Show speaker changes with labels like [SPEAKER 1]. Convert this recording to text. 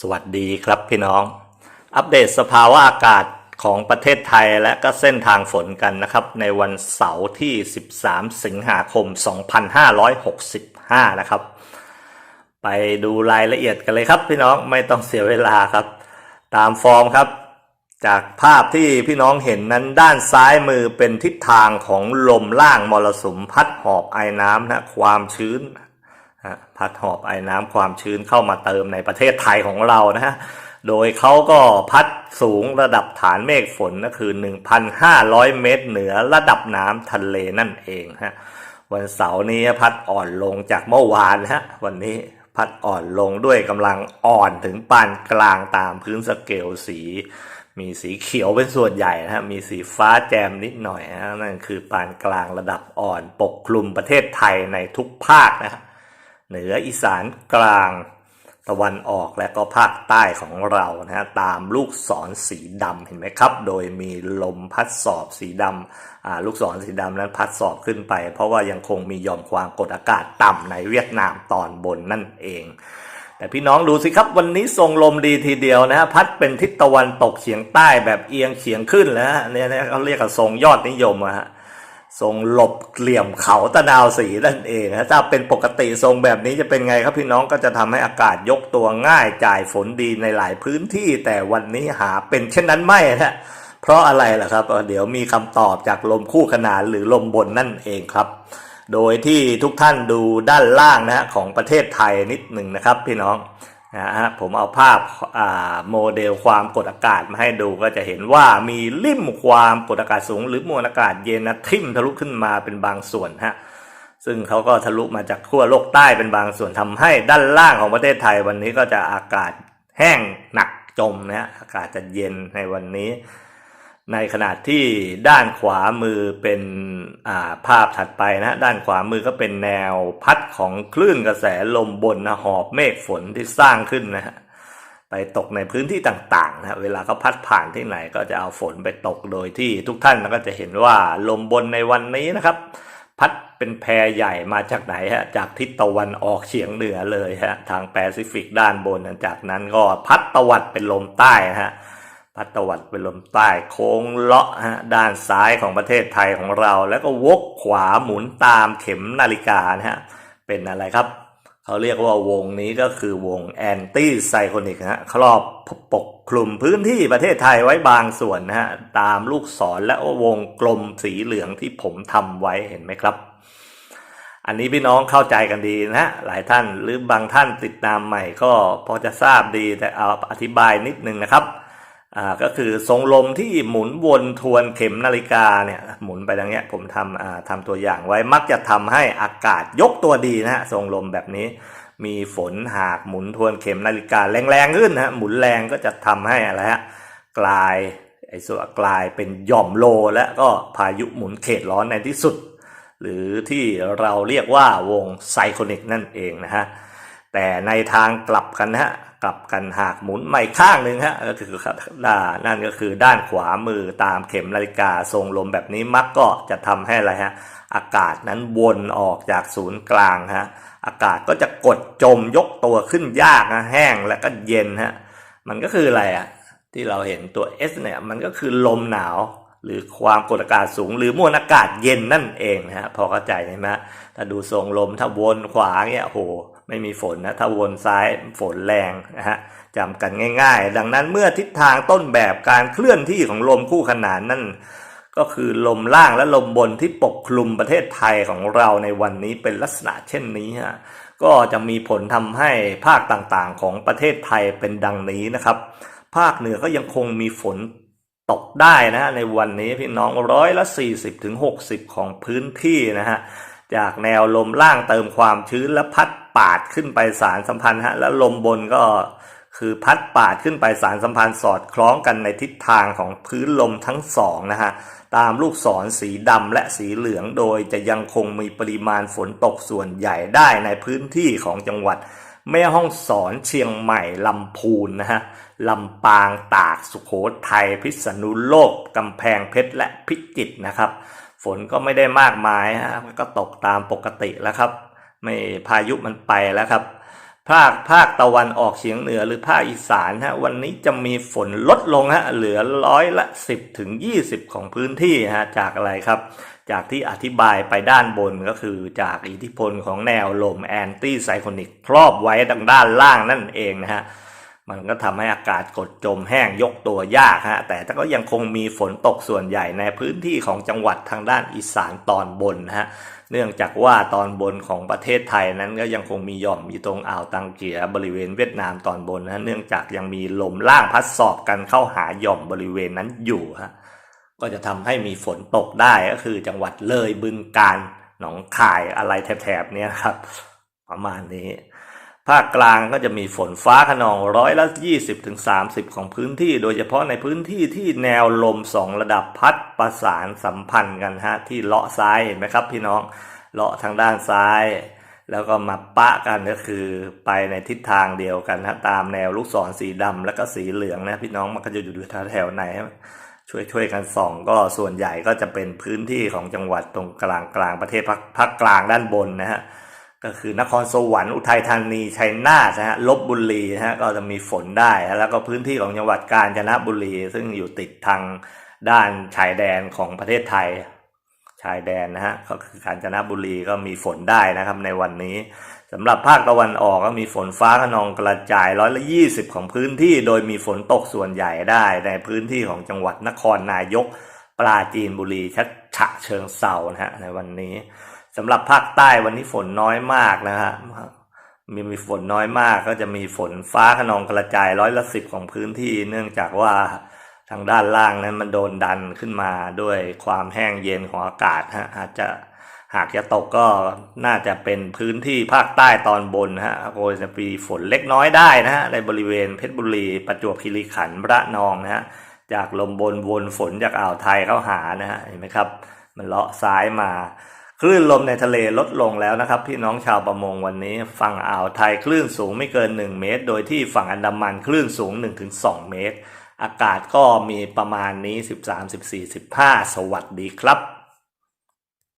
[SPEAKER 1] สวัสดีครับพี่น้อง อัปเดตสภาวะอากาศของประเทศไทยและก็เส้นทางฝนกันนะครับ ในวันเสาร์ที่ 13 สิงหาคม 2565 นะครับ ไปดูรายละเอียดกันเลยครับพี่น้องไม่ต้องเสียเวลาครับ ตามฟอร์มครับ จากภาพที่พี่น้องเห็นนั้นด้านซ้ายมือเป็นทิศทางของลมล่างมรสุมพัดหอบไอ้น้ำนะความชื้น พัดหอบไอ้น้ำความชื้นเข้ามาเติมในประเทศไทยของเรานะฮะ โดยเขาก็พัดสูงระดับฐานเมฆฝนก็คือ 1,500 เมตรเหนือระดับน้ำทะเลนั่นเองฮะ วันเสาร์นี้พัดอ่อนลงจากเมื่อวานฮะ วันนี้พัดอ่อนลงด้วยกำลังอ่อนถึงปานกลางตามพื้นสเกลสี มีสีเขียวเป็นส่วนใหญ่นะฮะ มีสีฟ้าแจมนิดหน่อยนะนั่นคือปานกลางระดับอ่อนปกคลุมประเทศไทยในทุกภาคนะฮะ เหนืออีสานกลางตะวันออกและก็ภาคใต้ของเรานะฮะตามลูกศรสีดำเห็นไหมครับ โดยมีลมพัดสอบสีดำอ่าลูกศรสีดำนั้นพัดสอบขึ้นไป เพราะว่ายังคงมีหย่อมความกดอากาศต่ำในเวียดนามตอนบนนั่นเอง แต่พี่น้องดูสิครับวันนี้ทรงลมดีทีเดียวนะฮะพัดเป็นทิศตะวันตกเฉียงใต้แบบเอียงเฉียงขึ้นแล้วเนี่ยเขาเรียกว่าทรงยอดนิยมอะฮะ ทรงหลบเหลี่ยมเขาตะนาวสีนั่นเองนะถ้าเป็นปกติทรงแบบนี้จะเป็นไงครับพี่น้องก็จะทำให้อากาศยกตัวง่ายจ่ายฝนดีในหลายพื้นที่ แต่วันนี้หาเป็นเช่นนั้นไม่นะเพราะอะไรล่ะครับ เดี๋ยวมีคำตอบจากลมคู่ขนานหรือลมบนนั่นเองครับ โดยที่ทุกท่านดูด้านล่างนะฮะของประเทศไทยนิดหนึ่งนะครับพี่น้อง นะฮะผมเอาภาพาโมเดลความกดอากาศมาให้ดูก็จะเห็นว่ามีลิ่มความกดอากาศสูง หรือมวลอากาศเย็นนะทิ่มทะลุขึ้นมาเป็นบางส่วนฮะซึ่งเขาก็ทะลุมาจากขั้วโลกใต้เป็นบางส่วนทำให้ด้านล่างของประเทศไทยวันนี้ก็จะอากาศแห้งหนักจมนะอากาศจะเย็นในวันนี้ ในขณะที่ด้านขวามือเป็นาภาพถัดไปนะฮะด้านขวามือก็เป็นแนวพัดของคลื่นกระแสลมบนนะหอบเมฆฝนที่สร้างขึ้นนะฮะไปตกในพื้นที่ต่างๆนะฮะเวลาเขาพัดผ่านที่ไหนก็จะเอาฝนไปตกโดยที่ทุกท่านก็จะเห็นว่าลมบนในวันนี้นะครับ พัดเป็นแพรใหญ่มาจากไหนฮะจากทิศตะวันออกเฉียงเหนือเลยฮะทางแปซิฟิกด้านบนจากนั้นก็พัดตะวัดเป็นลมใต้นะฮะ พัดตะวันเป็นลมใต้โค้งเลาะฮะด้านซ้ายของประเทศไทยของเรา แล้วก็วกขวาหมุนตามเข็มนาฬิกานะฮะเป็นอะไรครับเขาเรียกว่าวงนี้ก็คือวงแอนตี้ไซโคนิกฮะครอบปกคลุมพื้นที่ประเทศไทยไว้บางส่วนนะฮะตามลูกศรและวงกลมสีเหลืองที่ผมทำไว้เห็นไหมครับ อันนี้พี่น้องเข้าใจกันดีนะฮะหลายท่านหรือบางท่านติดตามใหม่ก็พอจะทราบดีแต่เอาอธิบายนิดนึงนะครับ อ่าก็คือทรงลมที่หมุนวนทวนเข็มนาฬิกาเนี่ยหมุนไปอย่างเงี้ยผมทำอ่าทำตัวอย่างไว้มักจะทำให้อากาศยกตัวดีนะฮะทรงลมแบบนี้ มีฝนหากหมุนทวนเข็มนาฬิกาแรงๆขึ้นนะฮะหมุนแรงก็จะทำให้อะไรฮะกลายไอ้ส่วนกลายเป็นหย่อมโลและก็พายุหมุนเขตร้อนในที่สุด หรือที่เราเรียกว่าวงไซโคนิกนั่นเองนะฮะแต่ในทางกลับกันนะฮะ ลับกันหากหมุนใหม่ข้างหนึ่งฮะก็คือด้านนั่นก็คือด้านขวามือตามเข็มนาฬิกาทรงลมแบบนี้มักก็จะทำให้อะไรฮะอากาศนั้นวนออกจากศูนย์กลางฮะอากาศก็จะกดจมยกตัวขึ้นยากนะแห้งแล้วก็เย็นฮะมันก็คืออะไรอะที่เราเห็นตัว S เนี่ยมันก็คือลมหนาวหรือความกดอากาศสูงหรือมวลอากาศเย็นนั่นเองนะฮะพอเข้าใจไหมฮะถ้าดูทรงลมถ้าวนขวาเนี่ยโห ไม่มีฝนนะถ้าวนซ้ายฝนแรงนะฮะจำกันง่ายๆ ดังนั้นเมื่อทิศทางต้นแบบการเคลื่อนที่ของลมคู่ขนานนั่นก็คือลมล่างและลมบนที่ปกคลุมประเทศไทยของเราในวันนี้เป็นลักษณะเช่นนี้ฮะก็จะมีผลทำให้ภาคต่างๆของประเทศไทยเป็นดังนี้นะครับ ภาคเหนือก็ยังคงมีฝนตกได้นะฮะในวันนี้พี่น้องร้อยละ40ถึง60 ของพื้นที่นะฮะ จากแนวลมล่างเติมความชื้นและพัดปาดขึ้นไปสารสัมพันธ์ฮะแล้วลมบนก็คือพัดปาดขึ้นไปสารสัมพันธ์สอดคล้องกันในทิศทางของพื้นลมทั้งสองนะฮะตามลูกศรสีดำและสีเหลืองโดยจะยังคงมีปริมาณฝนตกส่วนใหญ่ได้ในพื้นที่ของจังหวัด แม่ห้องสอนเชียงใหม่ลำพูนนะฮะลำปางตากสุขโขทัยพิษณุโลกกำแพงเพชรและพิจิตรนะครับ ฝนก็ไม่ได้มากมายฮะก็ตกตามปกติแล้วครับ ไม่พายุมันไปแล้วครับ ภาคภาคตะวันออกเฉียงเหนือหรือภาคอีสานฮะวันนี้จะมีฝนลดลงฮะเหลือร้อยละ 10ถึง20 ของพื้นที่ฮะจากอะไรครับ จากที่อธิบายไปด้านบนก็คือจากอิทธิพลของแนวลมแอนตี้ไซโคนิกครอบไว้ดังด้านล่างนั่นเองนะฮะ มันก็ทำให้อากาศกดจมแห้งยกตัวยากฮะแต่ก็ยังคงมีฝนตกส่วนใหญ่ในพื้นที่ของจังหวัดทางด้านอีสานตอนบนนะฮะเนื่องจากว่าตอนบนของประเทศไทยนั้นก็ยังคงมีหย่อมอยู่ตรงอ่าวตังเกียบริเวณเวียดนามตอนบนนะฮะเนื่องจากยังมีลมล่างพัดสอบกันเข้าหาหย่อมบริเวณนั้นอยู่ฮะก็จะทำให้มีฝนตกได้ก็คือจังหวัดเลยบึงกาฬหนองคายอะไรแถบๆเนี้ยครับ ประมาณนี้ ภาคกลางก็จะมีฝนฟ้าขนองร้อยละ 20ถึง30ของพื้นที่ โดยเฉพาะในพื้นที่ที่แนวลมสองระดับพัดประสานสัมพันธ์กันฮะที่เลาะซ้ายเห็นไหมครับ พี่น้องเลาะทางด้านซ้าย แล้วก็มาปะกันก็คือไปในทิศทางเดียวกันฮะตามแนวลูกศรสีดำแล้วก็สีเหลืองนะพี่น้องมันก็จะอยู่แถวๆไหนช่วยช่วยกันส่องก็ส่วนใหญ่ก็จะเป็นพื้นที่ของจังหวัดตรงกลางกลางประเทศภาคภาคกลางด้านบนนะฮะ ก็คือนครสวรรค์อุทัยธานีชัยนาทนะฮะลบบุรีนะฮะก็จะมีฝนได้แล้วก็พื้นที่ของจังหวัดกาญจนบุรี ซึ่งอยู่ติดทางด้านชายแดนของประเทศไทยชายแดนนะฮะก็คือกาญจนบุรีก็มีฝนได้นะครับในวันนี้สำหรับภาคตะวันออกก็มีฝนฟ้าขนองกระจายร้อยละยี่สิบของพื้นที่ โดยมีฝนตกส่วนใหญ่ได้ ในพื้นที่ของจังหวัดนครนายก ปราจีนบุรีชัดฉะเชิงเซานะฮะในวันนี้ สำหรับภาคใต้วันนี้ฝนน้อยมากนะฮะมีมีฝนน้อยมากก็จะมีฝนฟ้าขนองกระจายร้อยละสิบของพื้นที่ เนื่องจากว่าทางด้านล่างนั้นมันโดนดันขึ้นมาด้วยความแห้งเย็นของอากาศฮะอาจจะหากจะตกก็น่าจะเป็นพื้นที่ภาคใต้ตอนบนฮะโดยจะมีฝนเล็กน้อยได้นะฮะในบริเวณเพชรบุรี ประจวบคีรีขันธ์ระนองนะฮะจากลมบนวนฝนจากอ่าวไทยเข้าหานะฮะเห็นไหมครับ มันเลาะซ้ายมา คลื่นลมในทะเลลดลงแล้วนะครับ พี่น้องชาวประมงวันนี้ ฝั่งอ่าวไทยคลื่นสูงไม่เกิน 1 เมตร โดยที่ฝั่งอันดามันคลื่นสูง 1-2 เมตร อากาศก็มีประมาณนี้ 13-14-15 สวัสดีครับ